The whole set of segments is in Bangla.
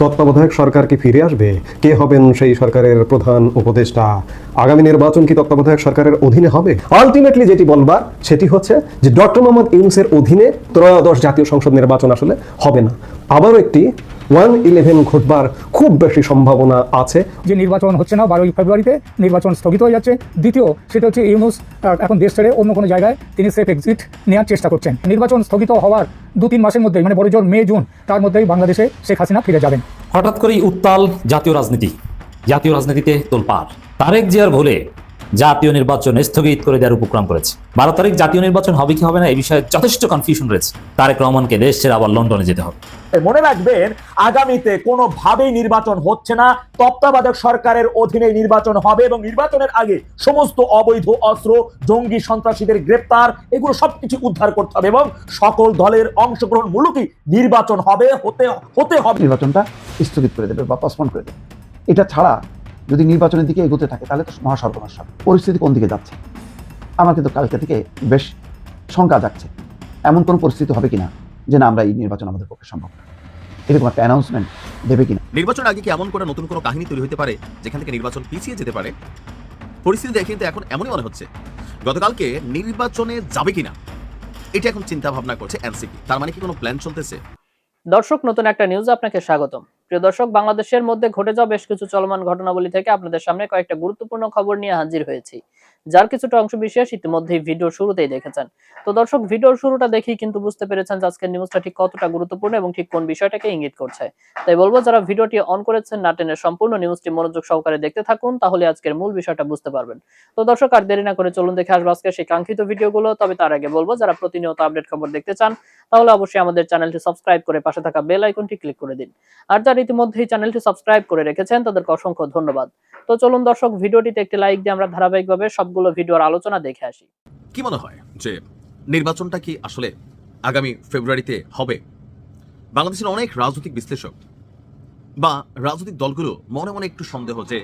তত্ত্বাবধায়ক সরকার কি ফিরে আসবে? কে হবেন সেই সরকারের প্রধান উপদেষ্টা? আগামী নির্বাচন কি তত্ত্বাবধায়ক সরকারের অধীনে হবে? আলটিমেটলি যেটি বলবার সেটি হচ্ছে যে ডক্টর মোহাম্মদ ইউনুসের অধীনে ত্রয়োদশ জাতীয় সংসদ নির্বাচন আসলে হবে না। আবারও একটি ওয়ান ইলেভেন ঘটবার খুব বেশি সম্ভাবনা আছে। যে নির্বাচন হচ্ছে না বারোই ফেব্রুয়ারিতে নির্বাচন স্থগিত হয়ে যাচ্ছে। দ্বিতীয় সেটা হচ্ছে ইউনুস এখন দেশ ছেড়ে অন্য কোনো জায়গায় তিনি সেফ এক্সিট নেওয়ার চেষ্টা করছেন। নির্বাচন স্থগিত হওয়ার দু তিন মাসের মধ্যেই মানে বড় জোর মে জুন তার মধ্যেই বাংলাদেশে শেখ হাসিনা ফিরে যাবেন। হঠাৎ করেই উত্তাল জাতীয় রাজনীতি জাতীয় রাজনীতিতে তোলপাড়। তারেক জিয়ার ভুলে জাতীয় নির্বাচন স্থগিত করে দেওয়ার উপক্রম করেছে। বারো তারিখ জাতীয় নির্বাচন হবে কি হবে না এই বিষয়ে যথেষ্ট কনফিউশন রয়েছে। তারেক রহমানকে দেশ ছেড়ে আবার লন্ডনে যেতে হবে। মনে রাখবেন, আগামীতে কোনোভাবেই নির্বাচন হচ্ছে না। তত্ত্বাবধায়ক সরকারের অধীনে নির্বাচন হবে এবং নির্বাচনের আগে সমস্ত অবৈধ অস্ত্র, জঙ্গি সন্ত্রাসীদের গ্রেপ্তার, এগুলো সবকিছু উদ্ধার করতে হবে এবং সকল দলের অংশগ্রহণ মূলকই নির্বাচন হবে, হতে হতে হবে। নির্বাচনটা স্থগিত করে দেবে বা পসপন করে দেবে। এটা ছাড়া যদি নির্বাচনের দিকে এগোতে থাকে, তাহলে তো মহা সর্বনাশ হবে। পরিস্থিতি কোন দিকে যাচ্ছে? আমার কিন্তু কালকে থেকে বেশ শঙ্কা যাচ্ছে এমন কোনো পরিস্থিতি হবে কিনা? যে না আমরা এই নির্বাচন আমাদের পক্ষে সম্ভব না। এরকম একটা অ্যানাউন্সমেন্ট দেবে কিনা? নির্বাচন আগে কি এমন করে নতুন কোনো কাহিনী তৈরি হতে পারে যেখান থেকে নির্বাচন পিছিয়ে যেতে পারে? পরিস্থিতি দেখে কিন্তু এখন এমনই মনে হচ্ছে। গতকালকে নির্বাচনে যাবে কিনা? এটা এখন চিন্তা ভাবনা করছে এনসিপি। তার মানে কি কোনো প্ল্যান চলতেছে? দর্শক নতুন একটা নিউজ আপনাকে স্বাগতম। প্রিয় দর্শক বাংলাদেশের মধ্যে ঘটে যাওয়া বেশ কিছু চলমান ঘটনাবলী থেকে আপনাদের সামনে কয়েকটা গুরুত্বপূর্ণ খবর নিয়ে হাজির হয়েছি। যার কিছুটা অংশ বিশেষ ইতিমধ্যেই ভিডিও শুরুতেই দেখেছেন। তো দর্শক, ভিডিওর শুরুটা দেখেই কিন্তু বুঝতে পেরেছেন যে আজকের নিউজটা ঠিক কতটা গুরুত্বপূর্ণ এবং ঠিক কোন বিষয়টাকে ইঙ্গিত করছে। তাই বলব, যারা ভিডিওটি অন করেছেন, না টেনে সম্পূর্ণ নিউজটি মনোযোগ সহকারে দেখতে থাকুন, তাহলে আজকের মূল বিষয়টা বুঝতে পারবেন। তো দর্শক, আর দেরি না করে চলুন দেখে আসব আজকে সেই কাঙ্ক্ষিত ভিডিওগুলো। তবে তার আগে বলব, যারা প্রতিনিয়ত আপডেট খবর দেখতে চান, তাহলে অবশ্যই আমাদের চ্যানেলটি সাবস্ক্রাইব করে পাশে থাকা বেল আইকনটি ক্লিক করে দিন। আর যারা ইতিমধ্যেই চ্যানেলটি সাবস্ক্রাইব করে রেখেছেন, তাদেরকে অসংখ্য ধন্যবাদ। তো চলুন দর্শক, ভিডিওটিতে একটি লাইক দিয়ে আমরা ধারাবাহিকভাবে সবগুলো ভিডিওর আলোচনা দেখে আসি। কি মনে হয় যে নির্বাচনটা কি আসলে আগামী ফেব্রুয়ারিতে হবে? বাংলাদেশের অনেক রাজনৈতিক বিশ্লেষক বা রাজনৈতিক দলগুলো মনে মনে একটু সন্দেহ যে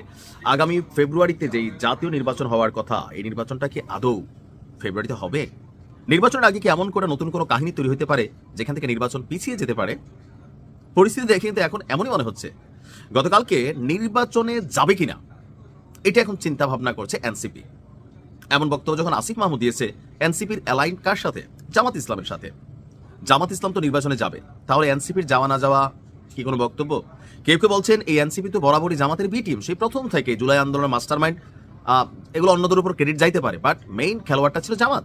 আগামী ফেব্রুয়ারিতে যেই জাতীয় নির্বাচন হওয়ার কথা, এই নির্বাচনটা কি আদৌ ফেব্রুয়ারিতে হবে? নির্বাচনের আগে কি এমন করে নতুন কোনো কাহিনী তৈরি হতে পারে যেখান থেকে নির্বাচন পিছিয়ে যেতে পারে? পরিস্থিতি দেখে কিন্তু এখন এমনই মনে হচ্ছে। গতকালকে নির্বাচনে যাবে কিনা, এটা এখন চিন্তা ভাবনা করছে এনসিপি। এমন বক্তব্য যখন আসিফ মাহমুদ দিয়েছে, এনসিপির অ্যালাইন কার সাথে? জামাত ইসলামের সাথে। জামাত ইসলাম তো নির্বাচনে যাবে। তাহলে এনসিপির যাওয়া না যাওয়া কি কোনো বক্তব্য? কেউ কেউ বলছেন, এই এনসিপি তো বরাবরই জামাতের বি টিম সেই প্রথম থেকে জুলাই আন্দোলনের মাস্টার মাইন্ড এগুলো অন্যদের উপর ক্রেডিট যাইতে পারে বাট মেইন খেলোয়াড়টা ছিল জামাত।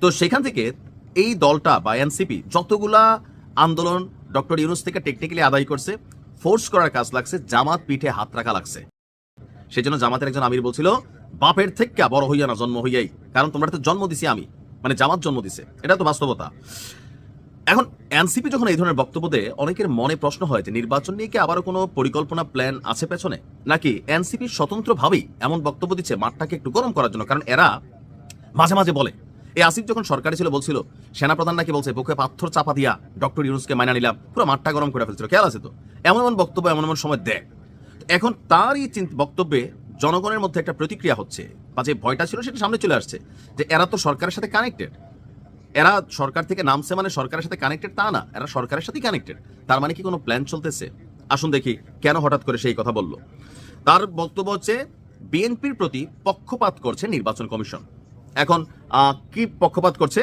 তো সেখান থেকে এই দলটা বা এনসিপি যতগুলা আন্দোলন ডক্টর ইউনুস থেকে টেকনিক্যালি আদায় করছে ফোর্স করার কাজ লাগছে, জামাত পিঠে হাত রাখা লাগছে। সেজন্য জামাতের একজন আমির বলছিল বাপের থেকে বড় হইয়া না জন্ম হইয়াই। কারণ তোমরা তো জন্ম দিছি আমি। মানে জামাত জন্ম দিছে। এটা তো বাস্তবতা। এখন এনসিপি যখন এই ধরনের বক্তব্য দেয়, অনেকের মনে প্রশ্ন হয় যে নির্বাচন নিয়ে কি আবারও কোনো পরিকল্পনা প্ল্যান আছে পেছনে? নাকি এনসিপি স্বতন্ত্রভাবেই এমন বক্তব্য দিচ্ছে মাঠটাকে একটু গরম করার জন্য? কারণ এরা মাঝে মাঝে বলে। এই আসিফ যখন সরকারি ছিল, বলছিল, সেনাপ্রধান নাকি বলছে, বুকে পাথর চাপা দিয়া ডক্টর ইউনুসকে মাইনা নিলাম। পুরো মাঠটা গরম করে ফেলছিল। খেয়াল আছে তো? এমন এমন বক্তব্য এমন এমন সময় দেয়। এখন তারই বক্তব্যে জনগণের মধ্যে একটা প্রতিক্রিয়া হচ্ছে বা যে ভয়টা ছিল সেটা সামনে চলে আসছে যে এরা তো সরকারের সাথে কানেক্টেড এরা সরকার থেকে নামছে মানে সরকারের সাথে কানেক্টেড তা না, এরা সরকারের সাথেই কানেক্টেড তার মানে কি কোনো প্ল্যান চলতেছে? আসুন দেখি কেন হঠাৎ করে সেই কথা বলল। তার বক্তব্য হচ্ছে, বিএনপির প্রতি পক্ষপাত করছে নির্বাচন কমিশন। এখন কি পক্ষপাত করছে?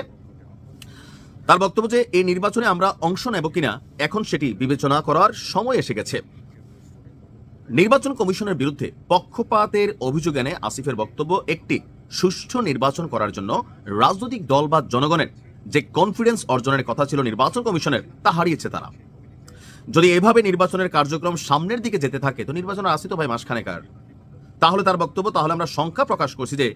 তার বক্তব্য যে, এই নির্বাচনে আমরা অংশ নেব কিনা, এখন সেটি বিবেচনা করার সময় এসে গেছে। নির্বাচন কমিশনের বিরুদ্ধে পক্ষপাতের অভিযোগ এনে আসিফের বক্তব্য একটি সুষ্ঠু নির্বাচন করার জন্য রাজনৈতিক দল বা জনগণের যে কনফিডেন্স অর্জনের কথা ছিল নির্বাচন কমিশনের, তা হারিয়েছে তারা। যদি এভাবে নির্বাচনের কার্যক্রম সামনের দিকে যেতে থাকে, তো নির্বাচন আসি তো ভাই মাসখানেকার তাহলে তার বক্তব্য, তাহলে আমরা সংখ্যা প্রকাশ করছি যে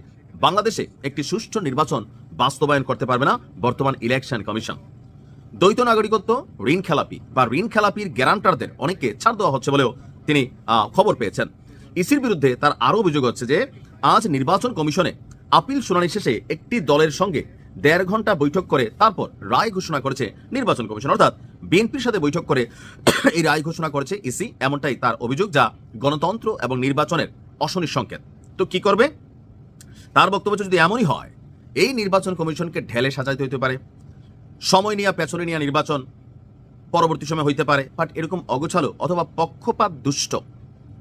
বাংলাদেশে একটি সুষ্ঠু নির্বাচন বাস্তবায়ন করতে পারবে না বর্তমান ইলেকশন কমিশন। দ্বৈত নাগরিকত্ব, ঋণ খেলাপি বা ঋণ খেলাপির গ্যারান্টারদের অনেককে ছাড় দেওয়া হচ্ছে বলেও তিনি খবর পেয়েছেন। ইসির বিরুদ্ধে তার আরও অভিযোগ হচ্ছে যে, আজ নির্বাচন কমিশনে আপিল শুনানি শেষে একটি দলের সঙ্গে দেড় ঘণ্টা বৈঠক করে তারপর রায় ঘোষণা করেছে নির্বাচন কমিশন। অর্থাৎ বিএনপির সাথে বৈঠক করে এই রায় ঘোষণা করেছে ইসি, এমনটাই তার অভিযোগ যা গণতন্ত্র এবং নির্বাচনের অশনির সংকেত। তো কি করবে? তার বক্তব্য যদি এমনই হয়, এই নির্বাচন কমিশনকে ঢেলে সাজাইতে হতে পারে। সময় নিয়ে, পেছনে নিয়ে নির্বাচন পরবর্তী সময় হইতে পারে বাট এরকম অগোছালো অথবা পক্ষপাত দুষ্ট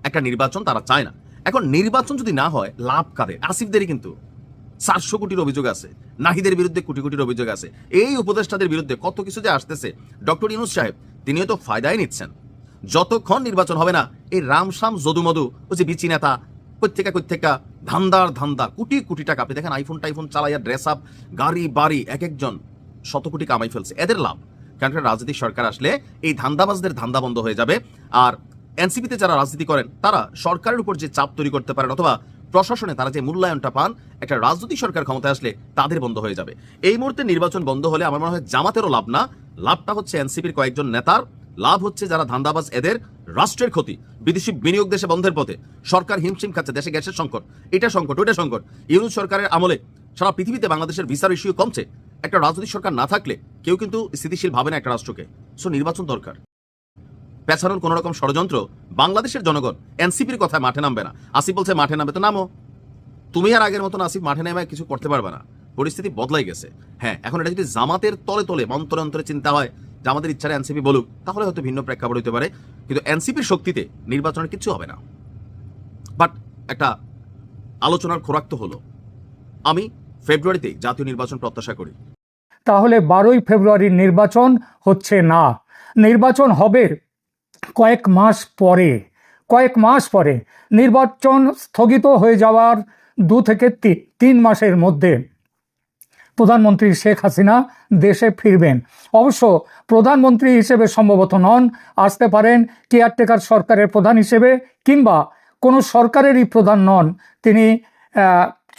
একটা নির্বাচন তারা চায় না। এখন নির্বাচন যদি না হয়, লাভ কাদের? আসিফদেরই কিন্তু। চারশো কোটির অভিযোগ আছে, নাহিদের বিরুদ্ধে কোটি কোটির অভিযোগ আছে। এই উপদেষ্টাদের বিরুদ্ধে কত কিছু যে আসতেছে। ডক্টর ইনুস সাহেব, তিনিও তো ফায়দাই নিচ্ছেন। যতক্ষণ নির্বাচন হবে না, এই রামসাম যদুমধু ও যে বিচি নেতা, প্রত্যেকা প্রত্যেকা ধান্দার ধান্দা, কোটি কোটি টাকা। আপনি দেখেন আইফোন টাইফোন চালাইয়া ড্রেস আপ গাড়ি, বাড়ি, এক একজন শত কোটি কামাই ফেলছে। এদের লাভ? কারণ রাজনৈতিক সরকার আসলে এই ধান্দাবাজদের ধান্দা বন্ধ হয়ে যাবে। আর এনসিপিতে যারা রাজনীতি করেন, তারা সরকারের উপর যে চাপ তৈরি করতে পারেন অথবা প্রশাসনে তারা যে মূল্যায়নটা পান, একটা রাজনৈতিক সরকার ক্ষমতায় আসলে তাদের বন্ধ হয়ে যাবে। এই মুহূর্তে নির্বাচন বন্ধ হলে আমার মনে হয় জামাতেরও লাভ না। লাভটা হচ্ছে এনসিপির কয়েকজন নেতার। লাভ হচ্ছে যারা ধান্দাবাজ, এদের রাষ্ট্রের ক্ষতি। বিদেশি বিনিয়োগ দেশে বন্ধের পথে। সরকার হিমশিম খাচ্ছে, দেশে গ্যাসের সংকট। এটা সংকট, ওইটা সংকট। ইউনুস সরকারের আমলে সারা পৃথিবীতে বাংলাদেশের ভিসার ইস্যু কমছে। একটা রাজনৈতিক সরকার না থাকলে কেউ কিন্তু স্থিতিশীল ভাবে না একটা রাষ্ট্রকে। সো নির্বাচন দরকার। পেছানোর কোন রকম ষড়যন্ত্র বাংলাদেশের জনগণ এনসিপির কথায় মাঠে নামবে না। আসিফ বলছে, মাঠে নামবে তো নামো। তুমি আর আগের মতন আসিফ মাঠে নেমে কিছু করতে পারবে না। পরিস্থিতি বদলাই গেছে। হ্যাঁ এখন এটা যদি জামাতের তলে তলে মন্তরে অন্তরে চিন্তা হয় যে আমাদের ইচ্ছারে এনসিপি বলুক, তাহলে হয়তো ভিন্ন প্রেক্ষাপট হতে পারে। কিন্তু এনসিপির শক্তিতে নির্বাচনের কিছু হবে না। বাট একটা আলোচনার খোরাক তো হলো। আমি ফেব্রুয়ারিতে জাতীয় নির্বাচন প্রত্যাশা করি। তাহলে বারোই ফেব্রুয়ারির নির্বাচন হচ্ছে না। নির্বাচন হবে কয়েক মাস পরে। কয়েক মাস পরে। নির্বাচন স্থগিত হয়ে যাওয়ার দু থেকে তিন মাসের মধ্যে প্রধানমন্ত্রী শেখ হাসিনা দেশে ফিরবেন। অবশ্য প্রধানমন্ত্রী হিসেবে সম্ভবত নন, আসতে পারেন কেয়ারটেকার সরকারের প্রধান হিসেবে কিংবা কোনো সরকারেরই প্রধান নন। তিনি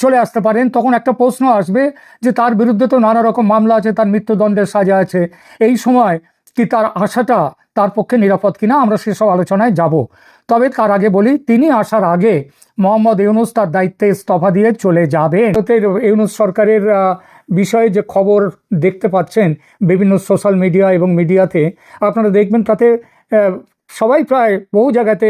চলে আসতে পারেন, তখন একটা প্রশ্ন আসবে যে তার বিরুদ্ধে তো নানা রকম মামলা আছে, তার মৃত্যুদণ্ডের সাজা আছে। এই সময় কি তার আশাটা তার পক্ষে নিরাপদ কিনা আমরা সেসব আলোচনায় যাব। তবে তার আগে বলি, তিনি আসার আগে মোহাম্মদ ইউনুস তার দায়িত্বে ইস্তফা দিয়ে চলে যাবেন। ভারতের ইউনুস সরকারের বিষয়ে যে খবর দেখতে পাচ্ছেন বিভিন্ন সোশ্যাল মিডিয়া এবং মিডিয়াতে, আপনারা দেখবেন তাতে সবাই প্রায় বহু জায়গাতে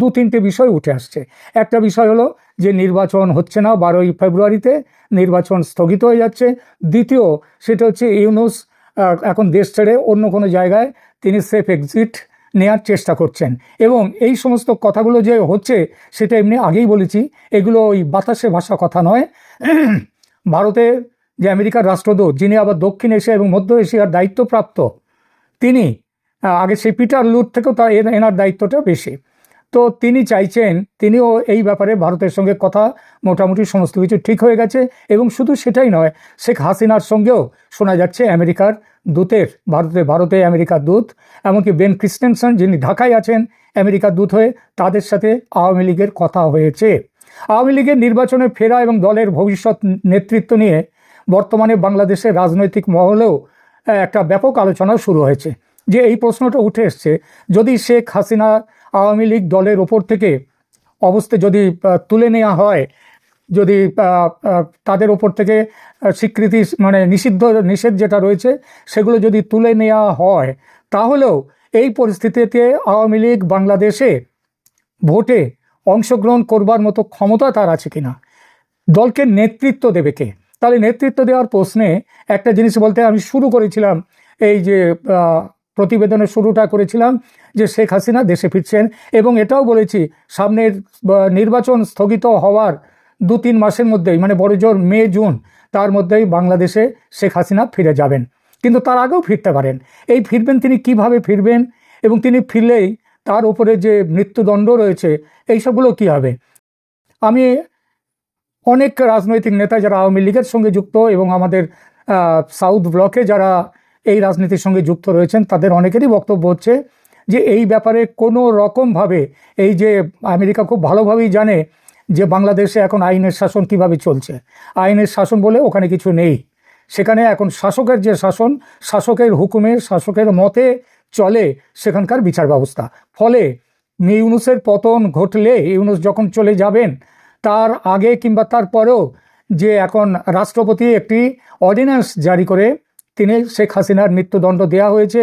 দু তিনটে বিষয় উঠে আসছে। একটা বিষয় হলো যে নির্বাচন হচ্ছে না, বারোই ফেব্রুয়ারিতে নির্বাচন স্থগিত হয়ে যাচ্ছে। দ্বিতীয় সেটা হচ্ছে ইউনুস এখন দেশ ছেড়ে অন্য কোনো জায়গায় তিনি সেফ এক্সিট নেয়ার চেষ্টা করছেন। এবং এই সমস্ত কথাগুলো যে হচ্ছে, সেটা এমনি আগেই বলেছি। এগুলো ওই বাতাসে ভাষা কথা নয়। ভারতে যে আমেরিকার রাষ্ট্রদূত, যিনি আবার দক্ষিণ এশিয়া এবং মধ্য এশিয়ার দায়িত্বপ্রাপ্ত, তিনি আগে সেই পিটার লুট থেকেও তার এনার দায়িত্বটা বেশি। তো তিনি চাইছেন, তিনিও এই ব্যাপারে ভারতের সঙ্গে কথা, মোটামুটি সমস্ত কিছু ঠিক হয়ে গেছে এবং শুধু সেটাই নয়, শেখ হাসিনার সঙ্গেও শোনা যাচ্ছে আমেরিকার দূতের, ভারতে ভারতে আমেরিকার দূত, এমনকি বেন ক্রিস্টেনসন যিনি ঢাকায় আছেন আমেরিকার দূত হয়ে তাদের সাথে আওয়ামী লীগের কথা হয়েছে। আওয়ামী লীগের নির্বাচনে ফেরা এবং দলের ভবিষ্যৎ নেতৃত্ব নিয়ে বর্তমানে বাংলাদেশের রাজনৈতিক মহলেও একটা ব্যাপক আলোচনা শুরু হয়েছে। যে এই প্রশ্নটা উঠে এসছে, যদি শেখ হাসিনা আওয়ামী লীগ দলের ওপর থেকে অবস্থা যদি তুলে নেওয়া হয়, যদি তাদের ওপর থেকে স্বীকৃতি মানে নিষিদ্ধ, নিষেধ যেটা রয়েছে, সেগুলো যদি তুলে নেওয়া হয়, তাহলেও এই পরিস্থিতিতে আওয়ামী লীগ বাংলাদেশে ভোটে অংশগ্রহণ করবার মতো ক্ষমতা তার আছে কিনা? দলকে নেতৃত্ব দেবে কে? তাহলে নেতৃত্ব দেওয়ার প্রশ্নে একটা জিনিস বলতে আমি শুরু করেছিলাম, এই যে প্রতিবেদনের শুরুটা করেছিলাম যে শেখ হাসিনা দেশে ফিরছেন এবং এটাও বলেছি, সামনের নির্বাচন স্থগিত হওয়ার দু তিন মাসের মধ্যেই মানে বড় জোর মে, জুন, তার মধ্যেই বাংলাদেশে শেখ হাসিনা ফিরে যাবেন। কিন্তু তার আগেও ফিরতে পারেন। এই ফিরবেন তিনি কীভাবে ফিরবেন এবং তিনি ফিরলেই তার উপরে যে মৃত্যুদণ্ড রয়েছে, এই সবগুলো কী হবে? আমি অনেক রাজনৈতিক নেতা যারা আওয়ামী লীগের সঙ্গে যুক্ত এবং আমাদের সাউথ ব্লকে যারা এই রাজনীতির সঙ্গে যুক্ত রয়েছেন, তাদের অনেকেরই বক্তব্য হচ্ছে যে এই ব্যাপারে কোনো রকমভাবে এই যে আমেরিকা খুব ভালোভাবেই জানে যে বাংলাদেশে এখন আইনের শাসন কীভাবে চলছে। আইনের শাসন বলে ওখানে কিছু নেই। সেখানে এখন শাসকের যে শাসন, শাসকের হুকুমে, শাসকের মতে চলে সেখানকার বিচার ব্যবস্থা। ফলে ইউনুসের পতন ঘটলে, ইউনুস যখন চলে যাবেন, তার আগে কিংবা তার পরেও যে এখন রাষ্ট্রপতি একটি অর্ডিন্যান্স জারি করে তিনি শেখ হাসিনার মৃত্যুদণ্ড দেওয়া হয়েছে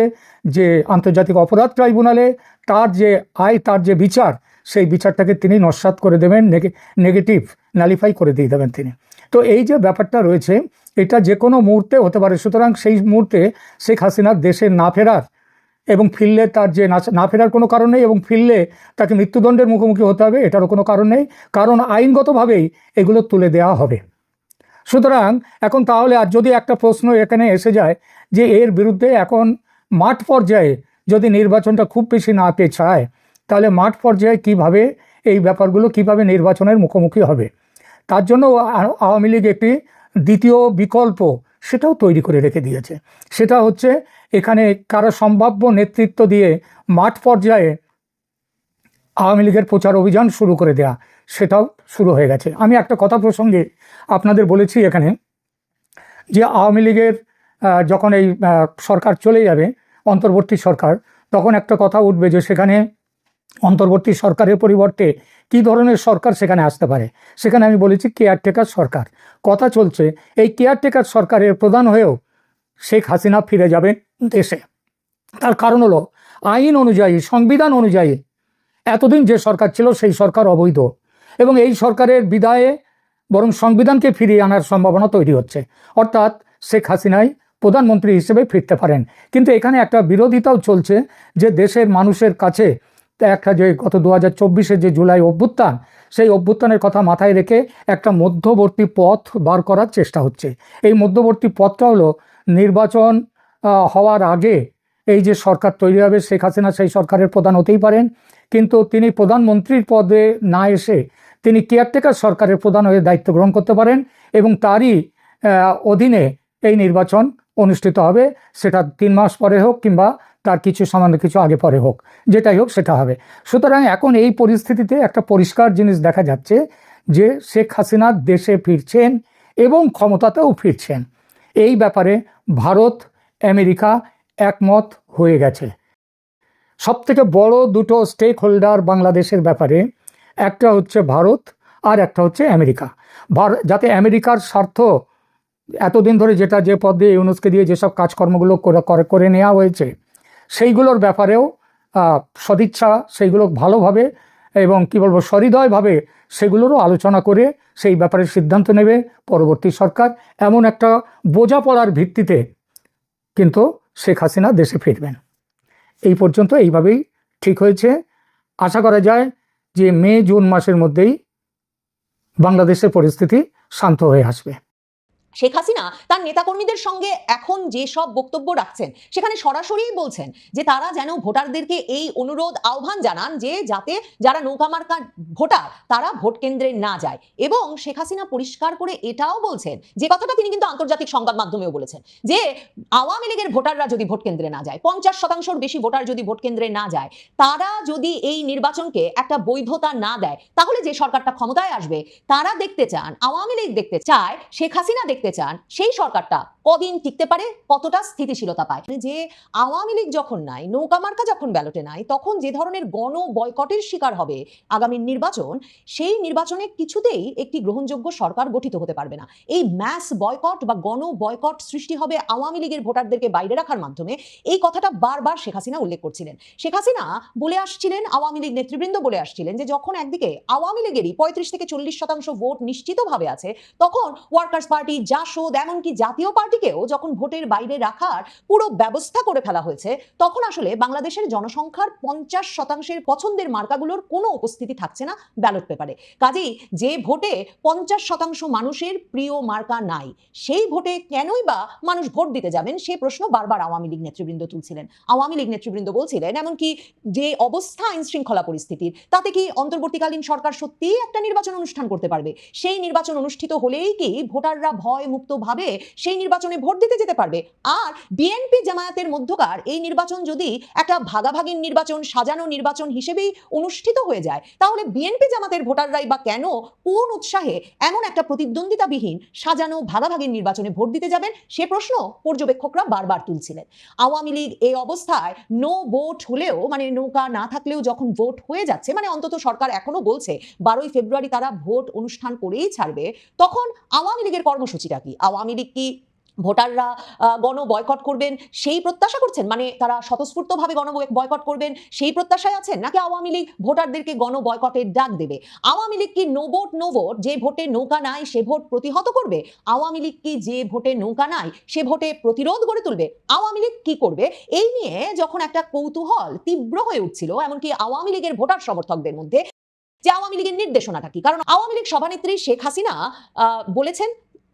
যে আন্তর্জাতিক অপরাধ ট্রাইব্যুনালে, তার যে আয়, তার যে বিচার, সেই বিচারটাকে তিনি নস্বাত করে দেবেন নেগেটিভ নালিফাই করে দিয়ে দেবেন তিনি। তো এই যে ব্যাপারটা রয়েছে, এটা যে কোনো মুহূর্তে হতে পারে। সুতরাং সেই মুহূর্তে শেখ হাসিনার দেশে না ফেরার এবং ফিরলে তার যে না না ফেরার কোনো কারণ নেই এবং ফিরলে তাকে মৃত্যুদণ্ডের মুখোমুখি হতে হবে, এটারও কোনো কারণ নেই। কারণ আইনগতভাবেই এগুলো তুলে দেওয়া হবে। সুতরাং এখন তাহলে আর যদি একটা প্রশ্ন এখানে এসে যায় যে এর বিরুদ্ধে এখন মাঠ পর্যায়ে যদি নির্বাচনটা খুব বেশি না পেছায় তাহলে মাঠ পর্যায়ে কীভাবে এই ব্যাপারগুলো কীভাবে নির্বাচনের মুখোমুখি হবে? তার জন্য আওয়ামী লীগ একটি দ্বিতীয় বিকল্প সেটাও তৈরি করে রেখে দিয়েছে। সেটা হচ্ছে এখানে কারও সম্ভাব্য নেতৃত্ব দিয়ে মাঠ পর্যায়ে আওয়ামী লীগের প্রচার অভিযান শুরু করে দেয়া, সেটাও শুরু হয়ে গেছে। আমি একটা কথা প্রসঙ্গে আপনাদের বলেছি এখানে যে আওয়ামী লীগের যখন এই সরকার চলে যাবে, অন্তর্বর্তী সরকার, তখন একটা কথা উঠবে যে সেখানে অন্তর্বর্তী সরকারের পরিবর্তে কী ধরনের সরকার সেখানে আসতে পারে? সেখানে আমি বলেছি কেয়ারটেকার সরকার। কথা চলছে, এই কেয়ারটেকার সরকারের প্রধান হয়েও শেখ হাসিনা ফিরে যাবে দেশে। তার কারণ হলো, আইন অনুযায়ী, সংবিধান অনুযায়ী এতদিন যে সরকার ছিল সেই সরকার অবৈধ এবং এই সরকারের বিদায়ে বরং সংবিধানকে ফিরিয়ে আনার সম্ভাবনা তৈরি হচ্ছে। অর্থাৎ শেখ হাসিনাই প্রধানমন্ত্রী হিসেবে ফিরতে পারেন। কিন্তু এখানে একটা বিরোধিতাও চলছে যে দেশের মানুষের কাছে একটা যে গত দু হাজার যে জুলাই অভ্যুত্থান, সেই অভ্যুত্থানের কথা মাথায় রেখে একটা মধ্যবর্তী পথ বার করার চেষ্টা হচ্ছে। এই মধ্যবর্তী পথটা হলো নির্বাচন হওয়ার আগে এই যে সরকার তৈরি হবে, শেখ হাসিনা সেই সরকারের প্রধান হতেই পারেন। কিন্তু তিনি প্রধানমন্ত্রীর পদে না এসে তিনি কেয়ারটেকার সরকারের প্রধান হয়ে দায়িত্ব গ্রহণ করতে পারেন এবং তারই অধীনে এই নির্বাচন অনুষ্ঠিত হবে। সেটা তিন মাস পরে হোক কিংবা তার কিছু সামান্য কিছু আগে পরে হোক, যেটাই হোক সেটা হবে। সুতরাং এখন এই পরিস্থিতিতে একটা পরিষ্কার জিনিস দেখা যাচ্ছে যে শেখ হাসিনা দেশে ফিরছেন এবং ক্ষমতাতেও ফিরছেন। এই ব্যাপারে ভারত, আমেরিকা একমত হয়ে গেছে। সবথেকে বড় দুটো স্টেক হোল্ডার বাংলাদেশের ব্যাপারে, একটা হচ্ছে ভারত আর একটা হচ্ছে আমেরিকা। যাতে আমেরিকার স্বার্থ এতদিন ধরে যেটা যে পদ দিয়ে ইউনুসকে দিয়ে যেসব কাজকর্মগুলো করে, করে- করে নেওয়া হয়েছে, সেইগুলোর ব্যাপারেও সদিচ্ছা, সেইগুলো ভালোভাবে এবং কি বলব, সহৃদয়ভাবে সেগুলোরও আলোচনা করে সেই ব্যাপারে সিদ্ধান্ত নেবে পরবর্তী সরকার। এমন একটা বোঝাপড়ার ভিত্তিতে কিন্তু শেখ হাসিনা দেশে ফিরবেন। এই পর্যন্ত এইভাবেই ঠিক হয়েছে। আশা করা যায় যে মে, জুন মাসের মধ্যেই বাংলাদেশের পরিস্থিতি শান্ত হয়ে আসবে। শেখ হাসিনা তার নেতাকর্মীদের সঙ্গে এখন যে সব বক্তব্য রাখছেন, সেখানে সরাসরি বলছেন যে তারা যেন ভোটারদেরকে এই অনুরোধ, আহ্বান জানান যে যাতে যারা নৌকা মার্কা ভোটার, তারা ভোট কেন্দ্রে না যায়। এবং শেখ হাসিনা পরিষ্কার করে এটাও বলছেন, যে কথাটা তিনি কিন্তু আন্তর্জাতিক সংবাদ মাধ্যমেও বলেছেন, যে আওয়ামী লীগের ভোটাররা যদি ভোট কেন্দ্রে না যায়, পঞ্চাশ শতাংশের বেশি ভোটার যদি ভোট কেন্দ্রে না যায়, তারা যদি এই নির্বাচনকে একটা বৈধতা না দেয়, তাহলে যে সরকারটা ক্ষমতায় আসবে, তারা দেখতে চান, আওয়ামী লীগ দেখতে চায়, শেখ হাসিনা দেখতে চান সেই সরকারটা কদিন টিকতে পারে, কতটা স্থিতিশীলতা পায়? যে আওয়ামী লীগ যখন নাই, নৌকা মার্কা যখন ব্যালটে নাই, তখন যে ধরনের গণ বয়কটের শিকার হবে আগামী নির্বাচন, সেই নির্বাচনে কিছুতেই একটি গ্রহণযোগ্য সরকার গঠিত হতে পারবে না। এই ম্যাস বয়কট বা গণ বয়কট সৃষ্টি হবে আওয়ামী লীগের ভোটারদেরকে বাইরে রাখার মাধ্যমে, এই কথাটা বারবার শেখ হাসিনা উল্লেখ করছিলেন। শেখ হাসিনা বলে আসছিলেন, আওয়ামী লীগ নেতৃবৃন্দ বলে আসছিলেন যে যখন একদিকে আওয়ামী লীগেরই পঁয়ত্রিশ থেকে চল্লিশ শতাংশ ভোট নিশ্চিতভাবে আছে, তখন ওয়ার্কার্স পার্টি জাসদ এমনকি জাতীয় পার্টিকেও যখন ভোটের বাইরে রাখার পুরো ব্যবস্থা করে ফেলা হয়েছে, তখন আসলে বাংলাদেশের জনসংখ্যার পঞ্চাশ শতাংশের পছন্দের মার্কাগুলোর কোনো উপস্থিতি থাকছে না ব্যালট পেপারে। কাজেই যে ভোটে পঞ্চাশ শতাংশ মানুষের প্রিয় মার্কা নাই, সেই ভোটে কেনই বা মানুষ ভোট দিতে যাবেন, সে প্রশ্ন বারবার আওয়ামী লীগ নেতৃবৃন্দ তুলছিলেন। আওয়ামী লীগ নেতৃবৃন্দ বলছিলেন, এমনকি যে অবস্থা আইন শৃঙ্খলা পরিস্থিতির, তাতে কি অন্তর্বর্তীকালীন সরকার সত্যিই একটা নির্বাচন অনুষ্ঠান করতে পারবে? সেই নির্বাচন অনুষ্ঠিত হলেই কি ভোটাররা ভয় মুক্ত ভাবে সেই নির্বাচনে ভোট দিতে যেতে পারবে। আর বিএনপি জামায়াতের মধ্যকার এই নির্বাচন যদি একটা ভাগাভাগির নির্বাচন, সাজানো নির্বাচন হিসেবেই অনুষ্ঠিত হয়ে যায়, তাহলে বিএনপি জামাতের ভোটাররাই বা কেন, কোন উৎসাহে এমন একটা প্রতিদ্বন্দ্বিতাবিহীন, সাজানো, ভাগাভাগির নির্বাচনে ভোট দিতে যাবেন? সে প্রশ্ন পর্যবেক্ষকরা বারবার তুলছিলেন। আওয়ামী লীগ এই অবস্থায় নো ভোট হলেও মানে নৌকা না থাকলেও যখন ভোট হয়ে যাচ্ছে মানে অন্তত সরকার এখনও বলছে, বারোই ফেব্রুয়ারি তারা ভোট অনুষ্ঠান করেই ছাড়বে, তখন আওয়ামী লীগের কর্মসূচিটা কি? আওয়ামী লীগ কি ভোটাররা গণ বয়কট করবেন, সেই প্রত্যাশা করছেন? মানে তারা স্বতঃস্ফূর্তভাবে গণ বয়কট করবেন, সেই প্রত্যাশায় আছেন? নাকি আওয়ামী লীগ ভোটারদেরকে গণ বয়কটের ডাক দেবে? আওয়ামী লীগ কি নো ভোট নো ভোট, যে ভোটে নৌকা নাই, সে ভোট প্রতিহত করবে? আওয়ামী লীগ কি যে ভোটে নৌকা নাই, সে ভোটে প্রতিরোধ গড়ে তুলবে? আওয়ামী লীগ কি করবে? এই নিয়ে যখন একটা কৌতূহল তীব্র হয়ে উঠছিল, এমনকি আওয়ামী লীগের ভোটার সমর্থকদের মধ্যে, যে আওয়ামী লীগের নির্দেশনাটা কি? কারণ আওয়ামী লীগ সভানেত্রী শেখ হাসিনা বলেছেন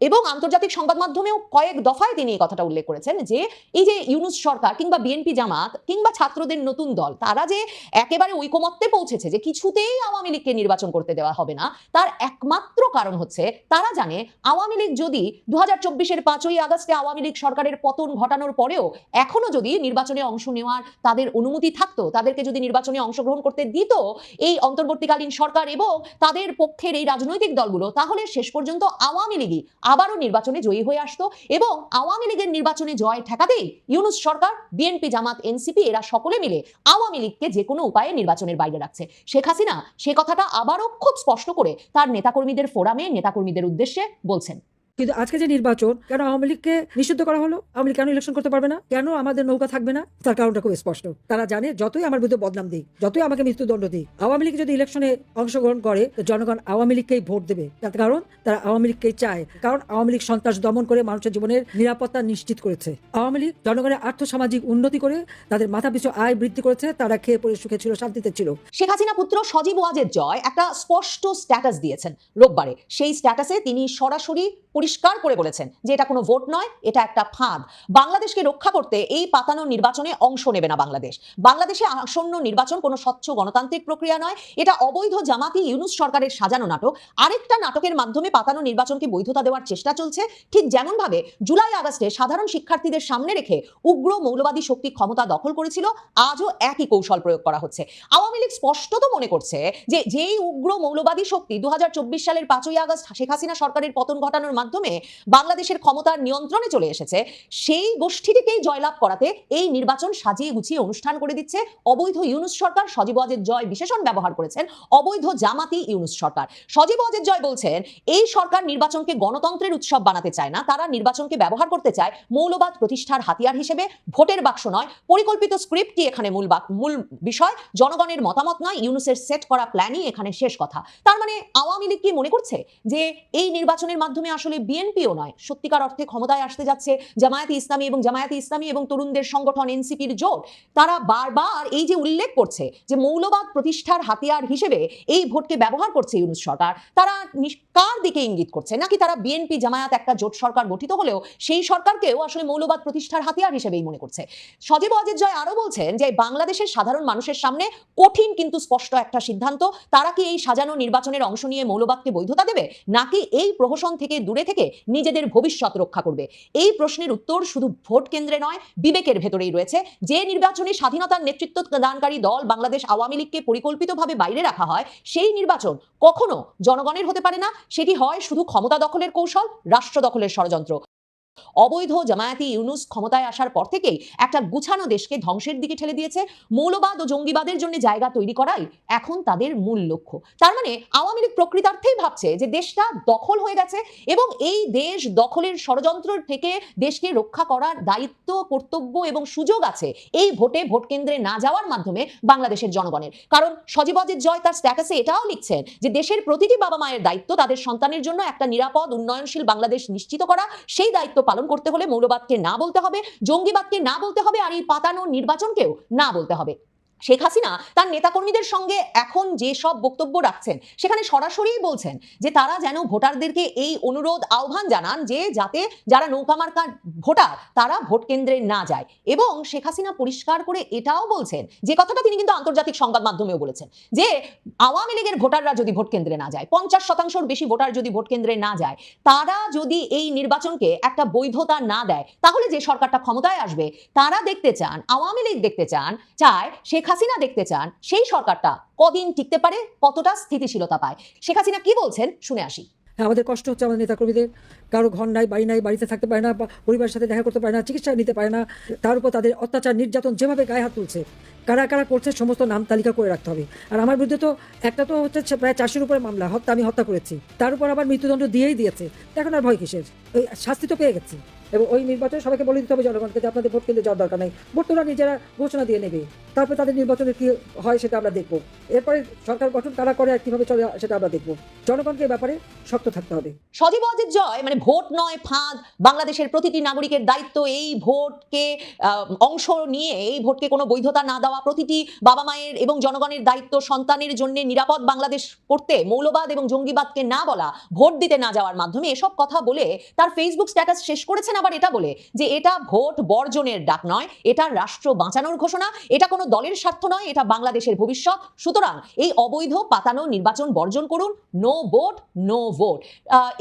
এবং আন্তর্জাতিক সংবাদ মাধ্যমেও কয়েক দফায় তিনি এই কথাটা উল্লেখ করেছেন যে এই যে ইউনুস সরকার কিংবা বিএনপি জামাত কিংবা ছাত্রদের নতুন দল, তারা যে একেবারে ঐকমত্যে পৌঁছেছে যে কিছুতেই আওয়ামী লীগকে নির্বাচন করতে দেওয়া হবে না, তার একমাত্র কারণ হচ্ছে তারা জানে আওয়ামী লীগ যদি দু হাজার চব্বিশের পাঁচই আগস্টে আওয়ামী লীগ সরকারের পতন ঘটানোর পরেও এখনও যদি নির্বাচনে অংশ নেওয়ার তাদের অনুমতি থাকতো, তাদেরকে যদি নির্বাচনে অংশগ্রহণ করতে দিত এই অন্তর্বর্তীকালীন সরকার এবং তাদের পক্ষের এই রাজনৈতিক দলগুলো, তাহলে শেষ পর্যন্ত আওয়ামী লীগই আবারও নির্বাচনে জয়ী হয়ে আসতো এবং আওয়ামী লীগের নির্বাচনে জয় ঠেকাতেই ইউনুস সরকার, বিএনপি, জামাত, এনসিপি এরা সকলে মিলে আওয়ামী লীগকে যে কোনো উপায়ে নির্বাচনের বাইরে রাখছে। শেখ হাসিনা সে কথাটা আবারও খুব স্পষ্ট করে তার নেতাকর্মীদের ফোরামে, নেতাকর্মীদের উদ্দেশ্যে বলছেন। কিন্তু আজকে যে নির্বাচন, কেন আওয়ামী লীগকে নিষিদ্ধ করা হলো? আওয়ামী লীগ কেন ইলেকশন করতে পারবে না? কেন আমাদের নৌকা থাকবে না? তার কারণটা খুব স্পষ্ট। তারা জানে যতই আমার বিরুদ্ধে বদনাম দিই যতই আমাকে মৃত্যুদণ্ড দিই আওয়ামী লীগ যদি ইলেকশনে অংশগ্রহণ করে জনগণ আওয়ামী লীগকেই ভোট দেবে। তার কারণ, তারা আওয়ামী লীগকেই চায়। কারণ আওয়ামী লীগ সন্ত্রাস দমন করে মানুষের জীবনের নিরাপত্তা নিশ্চিত করেছে। আওয়ামী লীগ জনগণের আর্থ সামাজিক উন্নতি করে তাদের মাথা পিছু আয় বৃদ্ধি করেছে, তারা খেয়ে পরে সুখে ছিল, শান্তিতে ছিল। শেখ হাসিনা পুত্র সজীব ওয়াজেদ জয় একটা স্পষ্ট স্ট্যাটাস দিয়েছেন রোববারে। সেই স্ট্যাটাসে তিনি সরাসরি পরিষ্কার করে বলেছেন যে এটা কোনো ভোট নয়, এটা একটা ফাঁদ। বাংলাদেশকে রক্ষা করতে এই পাতানো নির্বাচনে অংশ নেবে না বাংলাদেশ। বাংলাদেশে আসন্ন নির্বাচন কোনো স্বচ্ছ গণতান্ত্রিক প্রক্রিয়া নয়, এটা অবৈধ জামাতি ইউনুস সরকারের সাজানো নাটক। আরেকটা নাটকের মাধ্যমে পাতানো নির্বাচনকে বৈধতা দেওয়ার চেষ্টা চলছে। ঠিক যেমনভাবে জুলাই আগস্টে সাধারণ শিক্ষার্থীদের সামনে রেখে উগ্র মৌলবাদী শক্তি ক্ষমতা দখল করেছিল, আজও একই কৌশল প্রয়োগ করা হচ্ছে। আওয়ামী লীগ স্পষ্টত মনে করছে যে যেই উগ্র মৌলবাদী শক্তি দু হাজার চব্বিশ সালের পাঁচই আগস্ট শেখ হাসিনা সরকারের পতন ঘটানোর মাধ্যমে বাংলাদেশের ক্ষমতার নিয়ন্ত্রণে চলে এসেছে, সেই গোষ্ঠীটিকেই জয়লাভ করাতে এই নির্বাচন সাজিয়ে গুছিয়ে অনুষ্ঠান করে দিচ্ছে অবৈধ ইউনুস সরকার। সজীব ওয়াজেদ জয় বিশেষণ ব্যবহার করেছেন অবৈধ জামাতি ইউনুস সরকার। সজীব ওয়াজেদ জয় বলছেন, এই সরকার নির্বাচনকে গণতন্ত্রের উৎসব বানাতে চায় না, তারা নির্বাচনকে ব্যবহার করতে চায় মৌলবাদ প্রতিষ্ঠার হাতিয়ার হিসেবে। ভোটের বাক্স নয়, পরিকল্পিত স্ক্রিপ্টটি এখানে মূল মূল বিষয়। জনগণের মতামত নয়, ইউনুসের সেট করা প্ল্যানই এখানে শেষ কথা। তার মানে আওয়ামী লীগ কি মনে করছে যে এই নির্বাচনের মাধ্যমে আসলে বিএনপিও নয়, সত্যিকার অর্থে ক্ষমতায় আসতে যাচ্ছে জামায়াতে ইসলামী এবং জামায়াতে ইসলামী এবং তরুণদের সংগঠন এনসিপির জোট। তারা বারবার এই যে উল্লেখ করছে যে মৌলবাদ প্রতিষ্ঠার হাতিয়ার হিসেবে এই ভোটকে ব্যবহার করছে ইউনুস সরকার, তারা কার দিকে ইঙ্গিত করছে? নাকি তারা বিএনপি, জামায়াত একটা জোট সরকার গঠিত হলেও সেই সরকারকেও আসলে মৌলবাদ প্রতিষ্ঠার হাতিয়ার হিসেবেই মনে করছে? সজীব অজিত জয় আরও বলছেন যে বাংলাদেশের সাধারণ মানুষের সামনে কঠিন কিন্তু স্পষ্ট একটা সিদ্ধান্ত, তারা কি এই সাজানো নির্বাচনের অংশ নিয়ে মৌলবাদকে বৈধতা দেবে? নাকি এই প্রহসন থেকে দূরে থেকে নিজেদের ভবিষ্যৎ রক্ষা করবে। এই প্রশ্নের উত্তর শুধু ভোট কেন্দ্রে নয়, বিবেকের ভেতরেই রয়েছে। যে নির্বাচনে স্বাধীনতার নেতৃত্ব দানকারী দল বাংলাদেশ আওয়ামী লীগকে পরিকল্পিতভাবে বাইরে রাখা হয়, সেই নির্বাচন কখনো জনগণের হতে পারে না। সেটি হয় শুধু ক্ষমতা দখলের কৌশল, রাষ্ট্র দখলের ষড়যন্ত্র। অবৈধ জামায়াতি ইউনুস ক্ষমতায় আসার পর থেকেই একটা গুছানো দেশকে ধ্বংসের দিকে ঠেলে দিয়েছে। মৌলবাদ ও জঙ্গিবাদের জন্য জায়গা তৈরি করাই এখন তাদের মূল লক্ষ্য। তার মানে আওয়ামী লীগ প্রকৃতার্থেই ভাবছে যে দেশটা দখল হয়ে গেছে এবং এই দেশ দখলের ষড়যন্ত্র থেকে দেশকে রক্ষা করার দায়িত্ব, কর্তব্য এবং সুযোগ আছে এই ভোটে ভোট কেন্দ্রে না যাওয়ার মাধ্যমে বাংলাদেশের জনগণের। কারণ সজীব অজিত জয় তার স্ট্যাটাসে এটাও লিখছেন যে দেশের প্রতিটি বাবা মায়ের দায়িত্ব তাদের সন্তানের জন্য একটা নিরাপদ, উন্নয়নশীল বাংলাদেশ নিশ্চিত করা, সেই দায়িত্ব পালন করতে হলে মৌলবাদকে না বলতে হবে, জঙ্গিবাদকে না বলতে হবে, আর এই পাতানো নির্বাচনকেও না বলতে হবে। শেখ হাসিনা তার নেতাকর্মীদের সঙ্গে এখন যে সব বক্তব্য রাখছেন, সেখানে সরাসরি বলছেন যে তারা যেন ভোটারদেরকে এই অনুরোধ, আহ্বান জানান যে যাতে যারা নৌকা মার্কা ভোটার, তারা ভোট কেন্দ্রে না যায়। এবং শেখ হাসিনা পরিষ্কার করে এটাও বলছেন, যে কথাটা তিনি কিন্তু আন্তর্জাতিক সংবাদ মাধ্যমেও বলেছেন, যে আওয়ামী লীগের ভোটাররা যদি ভোট কেন্দ্রে না যায়, পঞ্চাশ শতাংশের বেশি ভোটার যদি ভোট কেন্দ্রে না যায়, তারা যদি এই নির্বাচনকে একটা বৈধতা না দেয়, তাহলে যে সরকারটা ক্ষমতায় আসবে, তারা দেখতে চান, আওয়ামী লীগ দেখতে চান, চায় শেখ হাসিনা দেখতে চান, সেই সরকারটা কদিন টিকতে পারে, কতটা স্থিতিশীলতা পায়? শেখ হাসিনা কি বলছেন? শুনে আসি। হ্যাঁ আমাদের কষ্ট হচ্ছে আমাদের নেতাকর্মীদের। কারও ঘর নাই, বাড়ি নাই, বাড়িতে থাকতে পারে না পরিবারের সাথে দেখা করতে পারে না, চিকিৎসা নিতে পারে না, তার উপর তাদের অত্যাচার, নির্যাতন যেভাবে গায়ে হাত তুলছে, কারা কারা করছে সমস্ত নাম তালিকা করে রাখতে হবে। আর আমার বিরুদ্ধে তো একটা তো হচ্ছে প্রায় চারশোর উপরে মামলা, হত্যা, আমি হত্যা করেছি। তার উপর আবার মৃত্যুদণ্ড দিয়েই দিয়েছে। এখন আর ভয় কিসের? ওই শাস্তি তো পেয়ে গেছি। এবং ওই নির্বাচনে সবাইকে বলে দিতে হবে জনগণকে যে আপনাদের ভোট কেন্দ্রে যাওয়ার দরকার নেই। ভোট তোরা নিজেরা ঘোষণা দিয়ে নেবে। তারপরে তাদের নির্বাচনে কি হয় সেটা আমরা দেখব। এরপরে সরকার গঠন কারা করে আর কীভাবে চলে সেটা আমরা দেখব। জনগণকে ব্যাপারে শক্ত থাকতে হবে। সজীব অজিত জয় মানে ভোট নয়, ফাঁদ। বাংলাদেশের প্রতিটি নাগরিকের দায়িত্ব এই ভোটকে অংশ নিয়ে, এই ভোটকে কোনো বৈধতা না দেওয়া। প্রতিটি বাবা মায়ের এবং জনগণের দায়িত্ব সন্তানের জন্য নিরাপদ বাংলাদেশ করতে, মৌলবাদ এবং জঙ্গিবাদকে না বলা, ভোট দিতে না যাওয়ার মাধ্যমে এসব কথা বলে তার ফেসবুক স্ট্যাটাস শেষ করেছেন আবার এটা বলে যে এটা ভোট বর্জনের ডাক নয়, এটা রাষ্ট্র বাঁচানোর ঘোষণা, এটা কোনো দলের স্বার্থ নয়, এটা বাংলাদেশের ভবিষ্যৎ। সুতরাং এই অবৈধ পাতানো নির্বাচন বর্জন করুন নো ভোট নো ভোট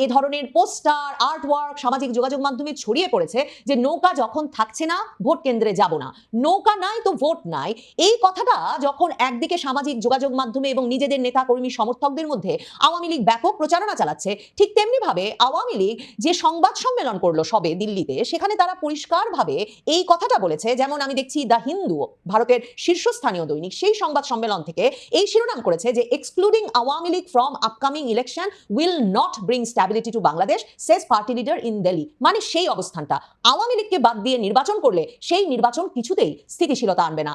এ ধরনের পোস্টার আর্ট ওয়ার্ক সামাজিক যোগাযোগ মাধ্যমে ছড়িয়ে পড়েছে যে নৌকা যখন থাকছে না, ভোট কেন্দ্রে যাব না। নৌকা নাই তো ভোট নাই। এই কথাটা যখন একদিকে সামাজিক যোগাযোগ মাধ্যমে এবং নিজেদের নেতা কর্মী সমর্থকদের মধ্যে আওয়ামী লীগ ব্যাপক প্রচারণা চালাচ্ছে, ঠিক তেমনি ভাবে আওয়ামী লীগ যে সংবাদ সম্মেলন করল সবে দিল্লিতে, সেখানে তারা পরিষ্কারভাবে এই কথাটা বলেছে, যেমন আমি দেখছি দ্য হিন্দু ভারতের শীর্ষস্থানীয় দৈনিক, সেই সংবাদ সম্মেলন থেকে এই শিরোনাম করেছে যে excluding Awami League from upcoming election will not bring stability to Bangladesh says party leader in Delhi মানে সেই অবস্থানটা। আওয়ামী লীগকে বাদ দিয়ে নির্বাচন করলে সেই নির্বাচন কিছুতেই স্থিতিশীলতা আনবে না।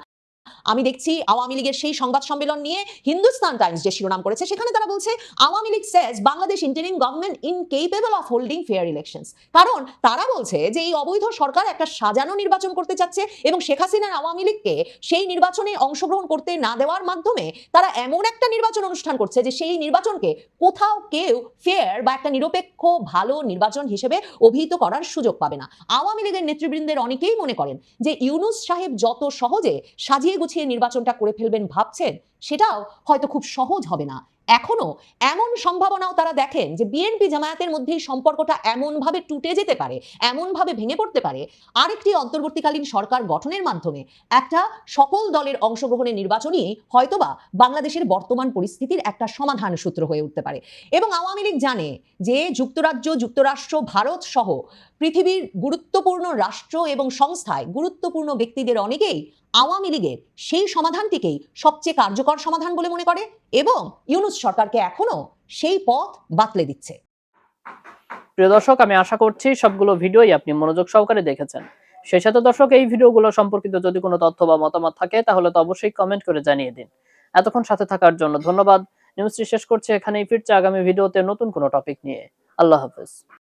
আমি দেখছি আওয়ামী লীগের সেই সংবাদ সম্মেলন নিয়ে হিন্দুস্তান টাইমস যে শিরোনাম করেছে, সেখানে তারা বলছে, Awami League says Bangladesh interim government incapable of holding fair elections কারণ তারা বলছে যে এই অবৈধ সরকার একটা সাজানো নির্বাচন করতে চাচ্ছে এবং শেখ হাসিনার আওয়ামী লীগকে সেই নির্বাচনে অংশগ্রহণ করতে না দেওয়ার মাধ্যমে তারা এমন একটা নির্বাচন অনুষ্ঠান করছে যে সেই নির্বাচনকে কোথাও কেউ ফেয়ার বা একটা নিরপেক্ষ ভালো নির্বাচন হিসেবে অভিহিত করার সুযোগ পাবে না। আওয়ামী লীগের নেতৃবৃন্দের অনেকেই মনে করেন যে ইউনুস সাহেব যত সহজে সাজিয়ে গুছিয়ে গুছিয়ে নির্বাচনটা করে ফেলবেন ভাবছেন, সেটাও হয়তো খুব সহজ হবে না। এখনও এমন সম্ভাবনাও তারা দেখেন যে বিএনপি জামায়াতের মধ্যে সম্পর্কটা এমনভাবে টুটে যেতে পারে, এমনভাবে ভেঙে পড়তে পারে, আরেকটি অন্তর্বর্তীকালীন সরকার গঠনের মাধ্যমে একটা সকল দলের অংশগ্রহণের নির্বাচনই হয়তোবা বাংলাদেশের বর্তমান পরিস্থিতির একটা সমাধান সূত্র হয়ে উঠতে পারে। এবং আওয়ামী লীগ জানে যে যুক্তরাজ্য, যুক্তরাষ্ট্র, ভারত সহ পৃথিবীর গুরুত্বপূর্ণ রাষ্ট্র এবং সংস্থায় গুরুত্বপূর্ণ ব্যক্তিদের অনেকেই আওয়ামী লীগের সেই সমাধানটিকেই সবচেয়ে কার্যকর সমাধান বলে মনে করে এবং ইউনুস সরকারকে এখনও সেই পথ বাতলে দিচ্ছে। প্রিয় দর্শক, আমি আশা করছি সবগুলো ভিডিওই আপনি মনোযোগ সহকারে দেখেছেন। সেই সাথে দর্শক, এই ভিডিওগুলো সম্পর্কিত যদি কোনো তথ্য বা মতামত থাকে, তাহলে তো অবশ্যই কমেন্ট করে জানিয়ে দিন। এতক্ষণ সাথে থাকার জন্য ধন্যবাদ। নিউজটি শেষ করছে এখানেই, ফিরছে আগামী ভিডিওতে নতুন কোনো টপিক নিয়ে। আল্লাহ হাফেজ।